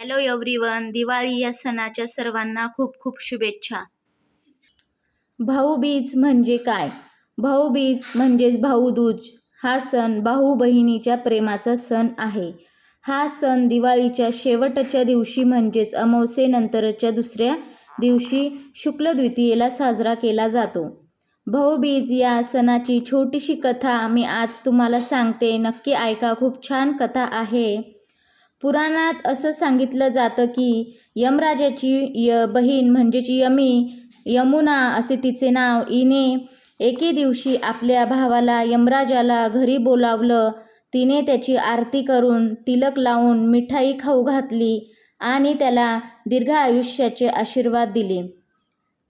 Hello everyone Diwali या सणाच्या सर्वांना खूप खूप शुभेच्छा. भाऊबीज म्हणजे काय? भाऊबीज म्हणजेच भाऊदूज हा सण भाऊ बहिणीच्या प्रेमाचा सण आहे. हा सण दिवाळीच्या शेवटच्या दिवशी म्हणजेच अमावस्येनंतरच्या दुसऱ्या दिवशी शुक्ल द्वितीयेला साजरा केला जातो. भाऊबीज या सणाची छोटीशी कथा मी आज तुम्हाला सांगते. नक्की ऐका. खूप छान कथा आहे. पुराणात असं सांगितलं जातं की यमराजाची य बहीण म्हणजेच यमी यमुना असे तिचे नाव. इने एके दिवशी आपल्या भावाला यमराजाला घरी बोलावलं. तिने त्याची आरती करून तिलक लावून मिठाई खाऊ घातली आणि त्याला दीर्घ आयुष्याचे आशीर्वाद दिले.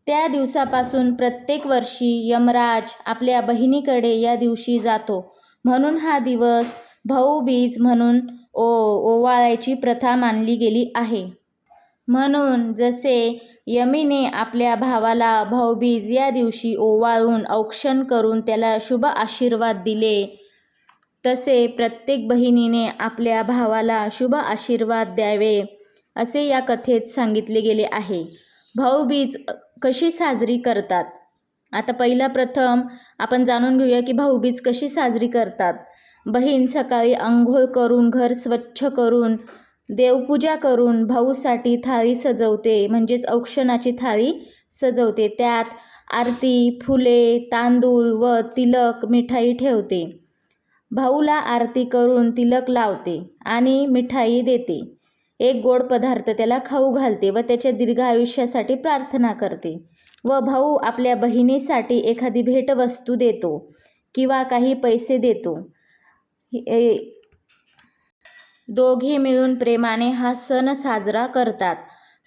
त्या दिवसापासून प्रत्येक वर्षी यमराज आपल्या बहिणीकडे या दिवशी जातो. म्हणून हा दिवस भाऊबीज म्हणून ओ ओवाळायची प्रथा मानली गेली आहे. म्हणून जसे यमीने आपल्या भावाला भाऊबीज या दिवशी ओवाळून औक्षण करून त्याला शुभ आशीर्वाद दिले तसे प्रत्येक बहिणीने आपल्या भावाला शुभ आशीर्वाद द्यावे असे या कथेत सांगितले गेले आहे. भाऊबीज कशी साजरी करतात? आता पहिला प्रथम आपण जाणून घेऊया की भाऊबीज कशी साजरी करतात. बहीण सकाळी आंघोळ करून घर स्वच्छ करून देवपूजा करून भाऊसाठी थाळी सजवते म्हणजेच औक्षणाची थाळी सजवते. त्यात आरती फुले तांदूळ व तिलक मिठाई ठेवते. भाऊला आरती करून तिलक लावते आणि मिठाई देते. एक गोड पदार्थ त्याला खाऊ घालते व त्याच्या दीर्घ आयुष्यासाठी प्रार्थना करते. व भाऊ आपल्या बहिणीसाठी एखादी भेटवस्तू देतो किंवा काही पैसे देतो. दोघे मिळून प्रेमाने हा सण साजरा करतात.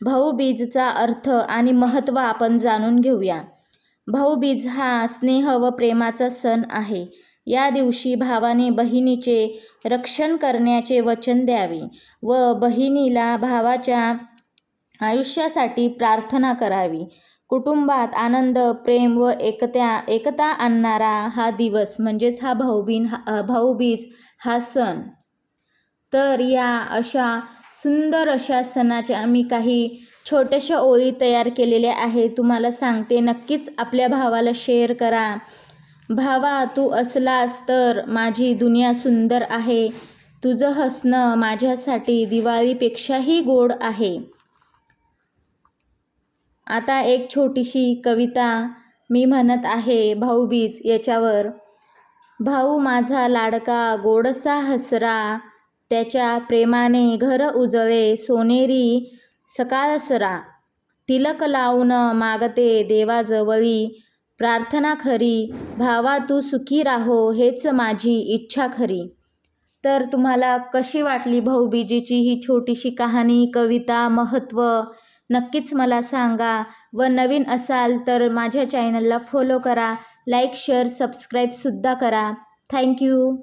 भाऊबीजचा अर्थ आणि महत्त्व आपण जाणून घेऊया. भाऊबीज हा स्नेह व प्रेमाचा सण आहे. या दिवशी भावाने बहिणीचे रक्षण करण्याचे वचन द्यावे व बहिणीला भावाच्या आयुष्यासाठी प्रार्थना करावी. कुटुंबात आनंद प्रेम व एकत्या एकता आणणारा हा दिवस म्हणजेच हा भाऊबीन हा भाऊबीज हा सण. तर या अशा सुंदर अशा सणाच्या मी काही छोट्याशा ओळी तयार केलेल्या आहे तुम्हाला सांगते नक्कीच आपल्या भावाला शेअर करा. भावा तू असलास तर माझी दुनिया सुंदर आहे. तुझं हसणं माझ्यासाठी दिवाळीपेक्षाही गोड आहे. आता एक छोटीशी कविता मी म्हणत आहे भाऊबीज याच्यावर. भाऊ माझा लाडका गोडसा हसरा त्याच्या प्रेमाने घर उजळे सोनेरी सकाळसरा तिलक लावून मागते देवाजवळी प्रार्थना खरी भावा तू सुखी राहो हेच माझी इच्छा खरी. तर तुम्हाला कशी वाटली भाऊबीजेची ही छोटीशी कहाणी कविता महत्त्व नक्कीच मला सांगा व नवीन असाल तर माझ्या चॅनलला फॉलो करा लाईक शेअर सबस्क्राईबसुद्धा करा. थँक्यू